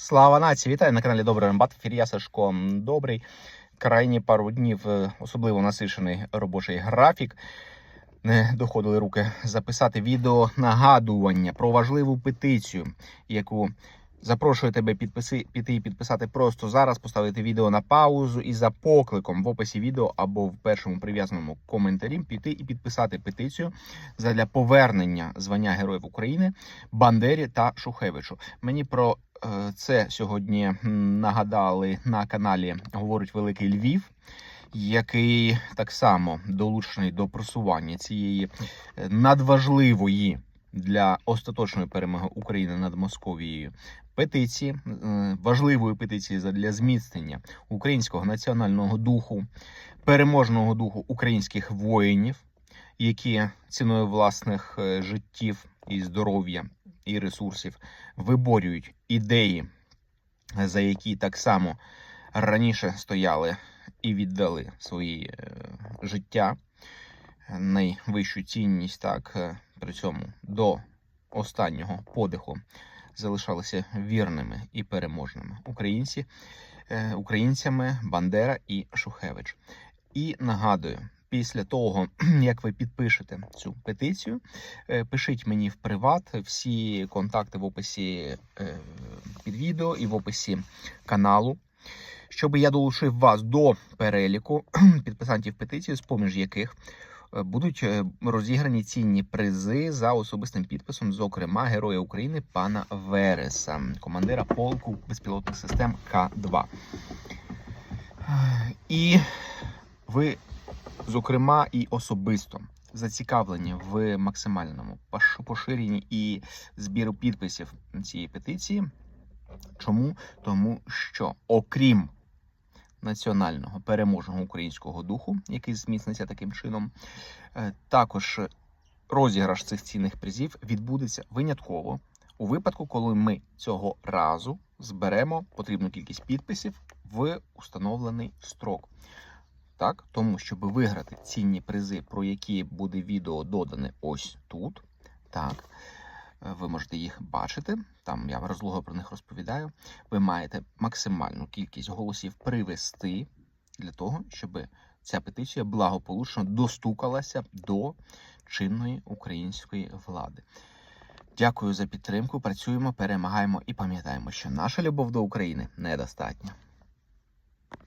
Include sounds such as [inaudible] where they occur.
Слава нації! Вітаю на каналі Добрий Рембат. Ефір я Сашко Добрий. Крайні пару днів е, особливо насичений робочий графік. Не доходили руки записати відео нагадування про важливу петицію, яку запрошую тебе підписи, піти і підписати просто зараз, поставити відео на паузу і за покликом в описі відео або в першому прив'язаному коментарі піти і підписати петицію задля повернення звання Героїв України Бандері та Шухевичу. Мені про е, це сьогодні нагадали на каналі Говорить Великий Львів. Який так само долучений до просування цієї е, надважливої для остаточної перемоги України над Московією. Петиції, е, важливої петиції для зміцнення українського національного духу, переможного духу українських воїнів, які ціною власних е, життів і здоров'я і ресурсів виборюють ідеї, за які так само раніше стояли і віддали свої е, життя, найвищу цінність, так при цьому до останнього подиху залишалися вірними і переможними українці, е, українцями Бандера і Шухевич. І нагадую, після того, [clears throat] як ви підпишете цю петицію, е, пишіть мені в приват всі контакти в описі е, під відео і в описі каналу. Щоб я долучив вас до переліку [clears throat] підписантів петиції, з поміж яких будуть е, розіграні цінні призи за особистим підписом, зокрема Героя України пана Вереса, командира полку безпілотних систем К-2. Е, І ви, зокрема, і особисто зацікавлені в максимальному поширенні і збіру підписів цієї петиції. Чому? Тому що, окрім національного переможного українського духу, який зміцниться таким чином, е, також розіграш цих цінних призів відбудеться винятково у випадку, коли ми цього разу зберемо потрібну кількість підписів в установлений строк. Так, тому щоб виграти цінні призи, про які буде відео додане ось тут. Так, ви можете їх бачити. Там я розлого про них розповідаю. Ви маєте максимальну кількість голосів привести для того, щоб ця петиція благополучно достукалася до чинної української влади. Дякую за підтримку. Працюємо, перемагаємо і пам'ятаємо, що наша любов до України недостатня.